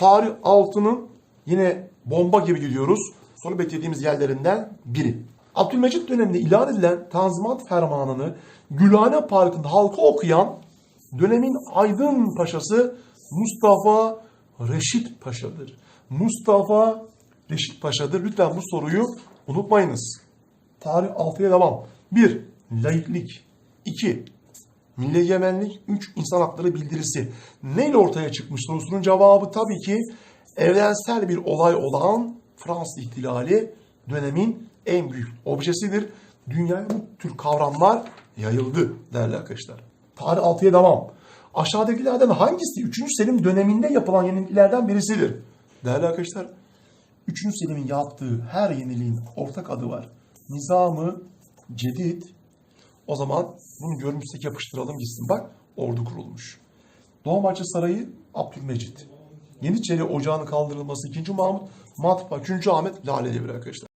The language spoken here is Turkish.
Tarih altının yine bomba gibi gidiyoruz. Sonra beklediğimiz yerlerinden biri. Abdülmecit döneminde ilan edilen Tanzimat Fermanı'nı Gülhane Parkı'nda halka okuyan dönemin aydın paşası Mustafa Reşit Paşa'dır. Mustafa Reşit Paşa'dır. Lütfen bu soruyu unutmayınız. Tarih 6'ya devam. 1. Laiklik 2. Milli egemenlik 3. insan hakları bildirisi. Neyle ortaya çıkmış sorusunun cevabı tabii ki evrensel bir olay olan Fransız ihtilali dönemin en büyük objesidir. Dünyaya bu tür kavramlar yayıldı değerli arkadaşlar. Tarih 6'ya devam. Aşağıdakilerden hangisi 3. Selim döneminde yapılan yeniliklerden birisidir? Değerli arkadaşlar 3. Selim'in yaptığı her yeniliğin ortak adı var. Nizamı Cedid. O zaman bunu görmüşsek yapıştıralım gitsin. Bak ordu kurulmuş. Dolmabahçe Sarayı Abdülmecit. Yeniçeri Ocağı'nın kaldırılması 2. Mahmut. Matbaa 3. Ahmet Lale Devri arkadaşlar.